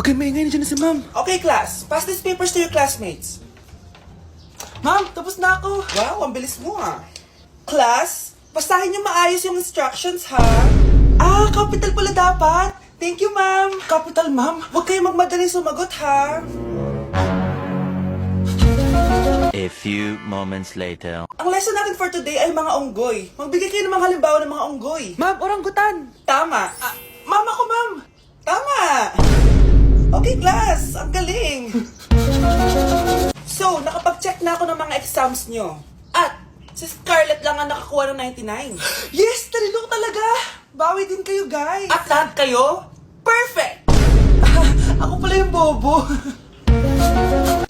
Huwag kayong maingay, nandiyan na si ma'am. Okay, class. Pass these papers to your classmates. Ma'am, tapos na ako. Wow, ang bilis mo ah. Class, basahin niyo maayos yung instructions ha. Ah, capital pala dapat. Thank you, ma'am. Capital, ma'am. Huwag kayong magmadaling sumagot ha. A few moments later. Ang lesson natin for today ay mga unggoy. Magbigay kayo ng mga halimbawa ng mga unggoy. Ma'am, oranggutan. Tama. Ah, ma'am ako, ma'am. Tama. Okay, class. Ang galing. So, nakapag-check na ako ng mga exams nyo. At, si Scarlett lang ang nakakuha ng 99. Yes, talino talaga. Bawi din kayo, guys. At lahat kayo, perfect! Ako pala yung bobo.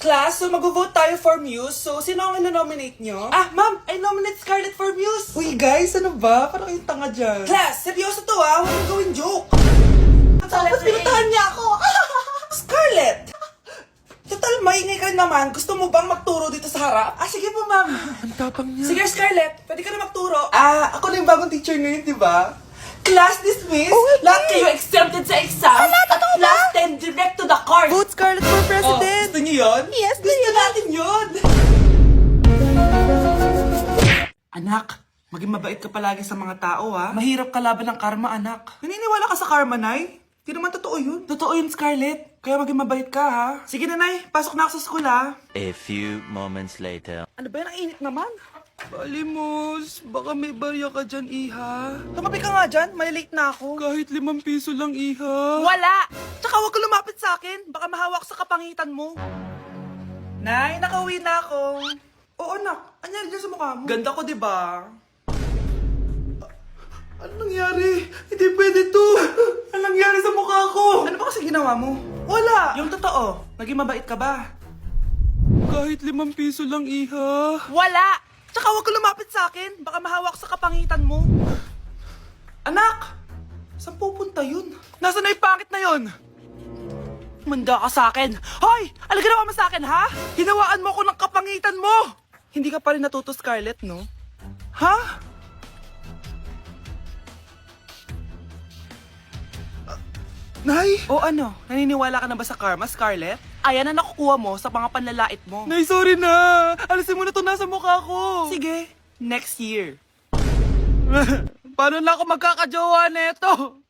Class, so mag-vote tayo for Muse. So, sino ang ino-nominate nyo? ah, ma'am, I nominate Scarlett for Muse. Uy, guys, ano ba? Parang yung tanga dyan. Class, seryoso to ah. Huwag mong gawin joke. Tapos pinuntahan niya ako. Scarlett! Total, maingay ka naman. Gusto mo bang magturo dito sa harap? ah, sige po, ma'am. Ang tapang niya. Sige, Scarlett. Pwede ka na magturo. Ah, ako na yung bagong teacher ngayon, di ba? Class dismissed. Oh, Lahat kayo exempted sa exam. At class 10 direct to the court. Vote Scarlett for Oh, president. gusto niyo yun? Yes, gusto natin yun. Anak, maging mabait ka palagi sa mga tao, ha? Mahirap kalaban ng karma, anak. Naniniwala ka sa karma, Nay? Hindi naman totoo yun. Totoo yun, Scarlett. Kaya maging mabait ka, ha? Sige na, Nay. Pasok na ako sa school, ha? A few moments later. Ano ba yan? Ang init naman. Balimos, baka may barya ka dyan, Iha. Tumabi ka nga dyan, malilate na ako. Kahit limang piso lang, Iha. Wala! Tsaka huwag ka lumapit sa akin, baka mahawak sa kapangitan mo. Nay, nakauwi na ako. Oo, anak. Anyari dyan sa mukha mo? Ganda ko, di ba? Ano nangyari? Hindi pwede to. Ano nangyari sa mukha ko? Ano ba kasi ginawa mo? Wala. Yung totoo, naging mabait ka ba? Kahit limang piso lang, Iha. Wala! Tsaka huwag ka lumapit sa akin. Baka mahawak sa kapangitan mo. Anak! Saan pupunta yun? Nasaan na yung pangit na yun? Manda ka sa akin. Hoy! Ano ginawa mo sa akin, ha? Hinawaan mo ako ng kapangitan mo! Hindi ka pa rin natuto, Scarlett, no? Ha? Nay? O ano? Naniniwala ka na ba sa karma, Scarlett? Ayan na nakukuha mo sa mga panlalait mo. Nay, sorry na. Alisin mo na to nasa mukha ko. Sige, next year. Paano na ako magkakajowa neto?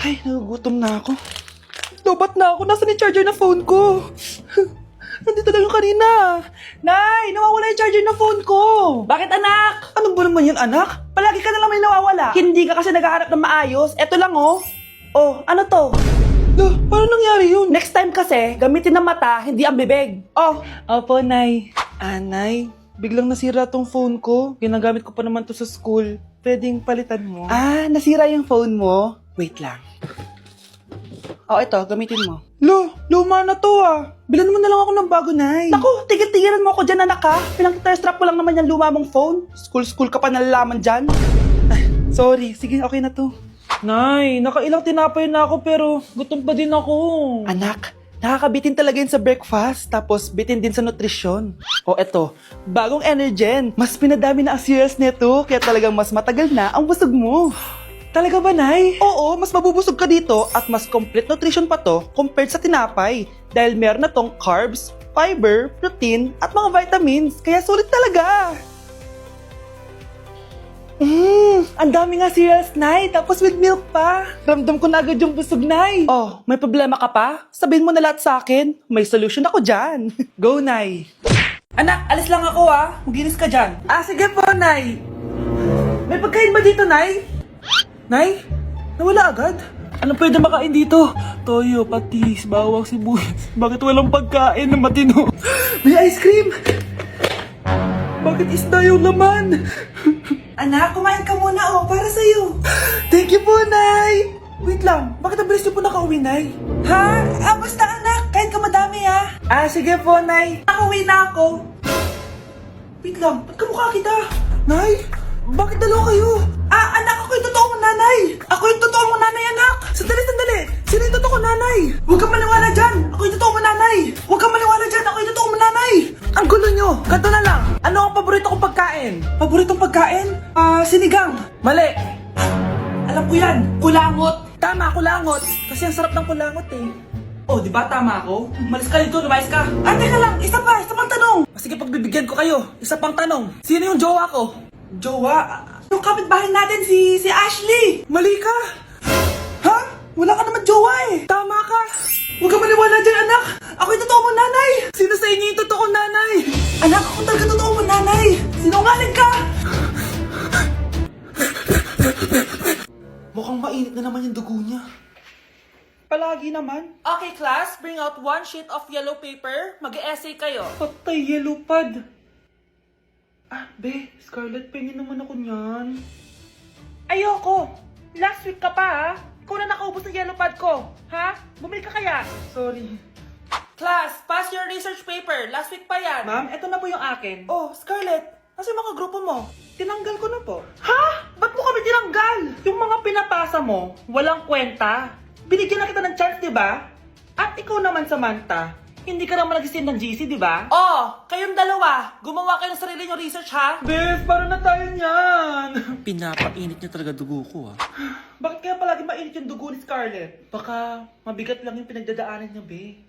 Ay, nagugutom na ako. Lobat na ako. Nasaan yung charger na phone ko? Nandito lang yung kanina. Nay, nawawala yung charger na phone ko. Bakit anak? Ano ba naman yun anak? Palagi ka na lang may nawawala. Hindi ka kasi naghahanap ng maayos. Eto lang oh. Oh, ano to? Lo, paano nangyari yun? Next time kasi, gamitin ng mata, hindi ang bibig. Oh. Opo, Nay. Ah, Nay. Biglang nasira tong phone ko. Ginagamit ko pa naman to sa school. Pwedeng palitan mo. Ah, nasira yung phone mo? Wait lang. Oh, ito, gamitin mo. Lo, luma na to ah. Bilan mo na lang ako ng bago, Nay. Naku, tigil-tigilan mo ako dyan, anak ha. Pinang-strap ko lang naman yung luma mong phone. School-school ka pa nalalaman dyan. Ay, sorry. Sige, okay na to. Nay, nakailang tinapay na ako pero gutom pa din ako. Anak, nakakabitin talaga yun sa breakfast tapos bitin din sa nutrisyon. O eto, bagong Energen. Mas pinadami na ang cereals nito kaya talagang mas matagal na ang busog mo. Talaga ba, Nay? Oo, mas mabubusog ka dito at mas complete nutrition pa to compared sa tinapay. Dahil meron na tong carbs, fiber, protein, at mga vitamins. Kaya sulit talaga. Mmm, ang dami nga cereals, Nay. Tapos with milk pa. Ramdam ko na agad yung busog, Nay. Oh, may problema ka pa? Sabihin mo na lahat sa akin. May solution ako dyan. Go, Nay. Anak, alis lang ako ah. Maginis ka dyan. Ah, sige po, Nay. May pagkain ba dito, Nay? Nay? Nawala agad? Anong pwede makain dito? Toyo, patis, bawang, sibuyas. Bakit walang pagkain na matino? May ice cream! Bakit isda yung laman? Anak, kumain ka muna oh, para sa'yo. Thank you po, Nay! Wait lang, bakit ang bilis niyo po nakauwi, Nay? Ha? Ah, basta anak, kain ka madami ha. Ah, sige po, Nay. Nakauwi na ako. Wait lang, ba't kamukha kita? Nay, bakit dalawa kayo? Ah, anak, totoo mong nanay. Ako yung totoo mong nanay, anak. Sandali, sandali. Sino yung totoo nanay? Huwag kang maniwala dyan. Ako yung totoo mong nanay. Huwag kang maniwala dyan. Ako yung totoo mong nanay. Ang gulo nyo. Ganto na lang. Ano ang paborito kong pagkain? Paboritong pagkain? Ah, sinigang. Mali. Alam ko yan. Kulangot. Tama, kulangot. Kasi ang sarap ng kulangot eh. Oh, di ba tama ako? Malis ka dito, lumayas ka. Ah, teka lang, isa pa, isa pang tanong. Sige, pagbibigyan ko kayo. Isa pang tanong. Sino yung jowa ko? Jowa? Yung kapitbahay natin, si, si Ashley! Mali ka. Ha? Wala ka naman jowa eh! Tama ka. Huwag ka maniwala dyan, anak! Ako yung totoo mong nanay! Sino sa inyo yung totoong nanay? Anak, ako talaga totoo mong nanay! Sinungaling ka! Mukhang mainit na naman yung dugo niya. Palagi naman. Okay, class, bring out one sheet of yellow paper. Mag-essay kayo. Patay, yellow pad. Ah, be, Scarlett, pengin naman ako niyan. Ayoko. Last week ka pa, ha? Ikaw na nakaubos ng yellow pad ko. Ha? Bumili ka kaya? Sorry. Class, pass your research paper. Last week pa yan. Ma'am, eto na po yung akin. Oh, Scarlett, nasa yung mga grupo mo? Tinanggal ko na po. Ha? Ba't mo kami tinanggal? Yung mga pinapasa mo, walang kwenta. Binigyan na kita ng chance, di ba? At ikaw naman, Samantha, hindi ka naman nag-send ng GC, di ba? Oh, kayong dalawa, gumawa kayo ng sarili nyo research, ha? Bes, paano na tayo niyan? Pinapainit niya talaga dugo ko, ah. Bakit kaya palagi mainit yung dugo ni Scarlett? Baka mabigat lang yung pinagdadaanan niya, be.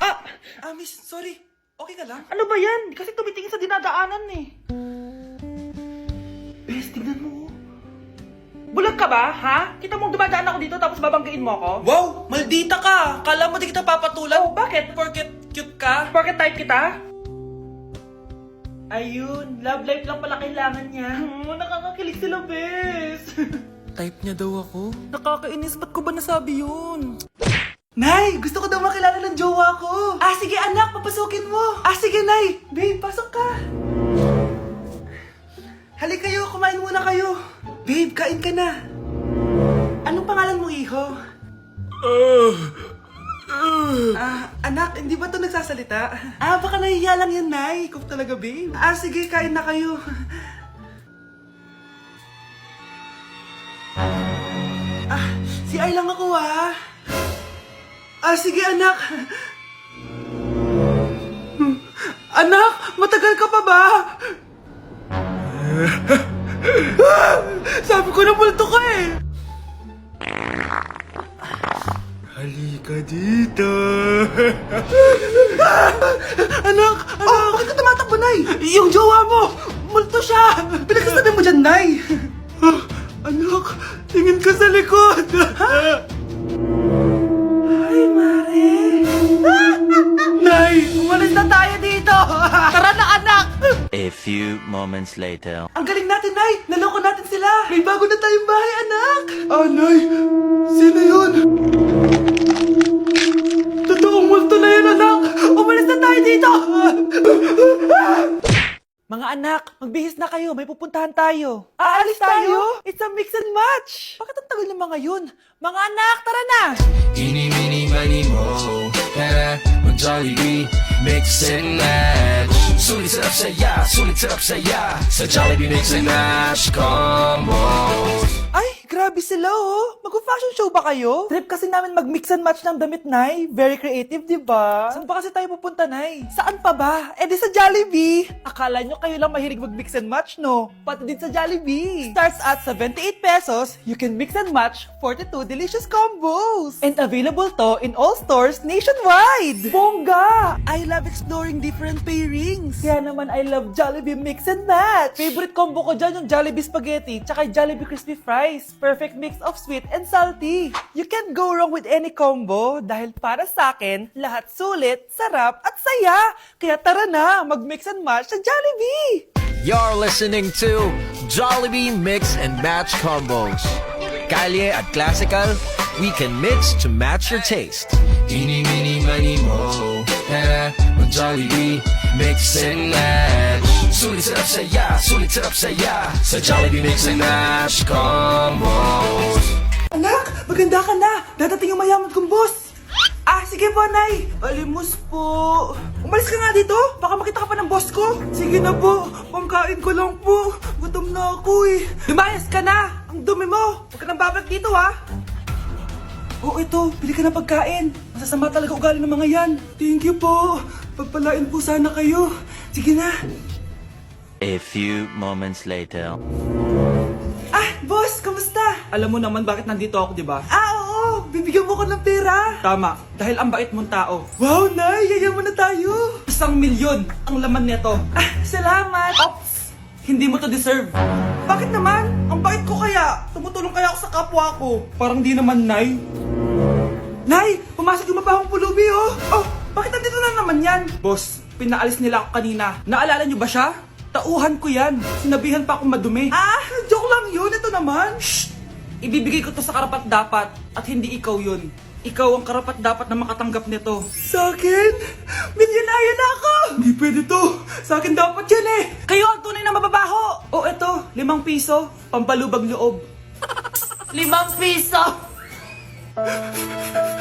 Ah! Ah, miss, sorry. Okay ka lang? Ano ba yan? Kasi tumitingin sa dinadaanan eh. Bes, tignan mo. Oh. Bulag ka ba, ha? Kita mong dumadaan ako dito tapos babanggain mo ako? Wow! Maldita ka! Kala mo di kita papatulan? Oh, bakit? Porket cute ka? Porket type kita? Ayun, love life lang pala kailangan niya. Hmm, nakakakilig sila, bes. Type niya daw ako. Nakakainis, ba't ko ba nasabi yun? Nay, gusto ko daw makilala ng jowa ko. Ah, sige anak, papasukin mo. Ah, sige nay. Babe, pasok ka. Halik kayo, kumain muna kayo. Babe, kain ka na. Anong pangalan mo, iho? Ah, anak, hindi ba to nagsasalita? Ah, baka nahihiya lang yan, Nay. Ikaw talaga, babe. Ah, sige, kain na kayo. Ah, si Ay lang ako, ah. Ah, sige, anak. Anak, matagal ka pa ba? Sabi ko na multo ka eh. Halika dito. anak, anak. Oh, bakit ka tumatakbo, Nay? Yung jowa mo, multo siya. Pinagsasabi mo dyan, Nay. anak, tingin ka sa likod. Ay, Mare. Nay, umalis na tayo dito. Tara na, anak. A few moments later. Ang galing Nay! Naloko natin sila! May bago na tayong bahay, anak! Ah, Nay! Sino yun? Totoong multo na yun, anak! Umalis na tayo dito! Mga anak, magbihis na kayo. May pupuntahan tayo. Aalis tayo? It's a mix and match. Bakit ang tagal ng mga yun? Mga anak, tara na! Meeny, miny, mo Tara, mag-Jollibee Mix and match Sulit sarap saya, sulit sarap saya Sa Jollibee Mix and Match Combo grabe sila oh. Mag-fashion show ba kayo? Trip kasi namin mag-mix and match ng damit, Nay. Very creative, di ba? Saan ba kasi tayo pupunta, Nay? Saan pa ba? Eh di sa Jollibee. Akala nyo kayo lang mahilig mag-mix and match, no? Pati din sa Jollibee. Starts at 78 pesos, you can mix and match 42 delicious combos. And available to in all stores nationwide. Bongga! I love exploring different pairings. Kaya naman I love Jollibee Mix and Match. Favorite combo ko dyan yung Jollibee Spaghetti tsaka Jollibee Crispy Fries. Perfect mix of sweet and salty. You can't go wrong with any combo dahil para sa akin, lahat sulit, sarap at saya. Kaya tara na, mag-mix and match sa Jollibee! You're listening to Jollibee Mix and Match Combos Kalye at Classical We can mix to match your taste Eeny, meeny, miny, mo Tara, mag-Jollibee Mix and match Sulit sarap saya, sulit sarap saya Sa Jollibee Mix and Match Combos Anak, maganda ka na! Dadating yung mayaman kong boss! Ah, sige po, Nay! Alimos po! Umalis ka nga dito! Baka makita ka pa ng boss ko! Sige na po! Pangkain ko lang po! Gutom na ako eh! Lumayas ka na! Ang dumi mo! Huwag ka nang babalik dito ha! Oo, ito. Bili ka ng pagkain. Masasama talaga ugali ng mga yan. Thank you po. Pagpalain po sana kayo. Sige na. A few moments later. Ah, boss, kamusta? alam mo naman bakit nandito ako, di ba? Ah, oo! Bibigyan mo ko ng pera! Tama, dahil ang bait mong tao. Wow, Nay! Yayaman na tayo! Isang milyon ang laman nito. Ah, salamat! Ops! Hindi mo to deserve. Bakit naman? Ang bait ko kaya! Tumutulong kaya ako sa kapwa ko! Parang di naman, Nay. Nay! Pumasok yung mapahong pulubi, oh! Oh! Bakit nandito na naman yan? Boss, pinaalis nila ako kanina. Naalala niyo ba siya? Tauhan ko yan. Sinabihan pa akong madumi. Ah! Joke lang yun! Ito naman! Shh! Ibibigay ko to sa karapat dapat at hindi ikaw yun. Ikaw ang karapat dapat na makatanggap nito. Sa akin? Milyonaryo na ako! Hindi pwede to! Sa akin dapat yan eh! Kayo ang tunay na mababaho! O eto, limang piso, pampalubag loob. Limang piso!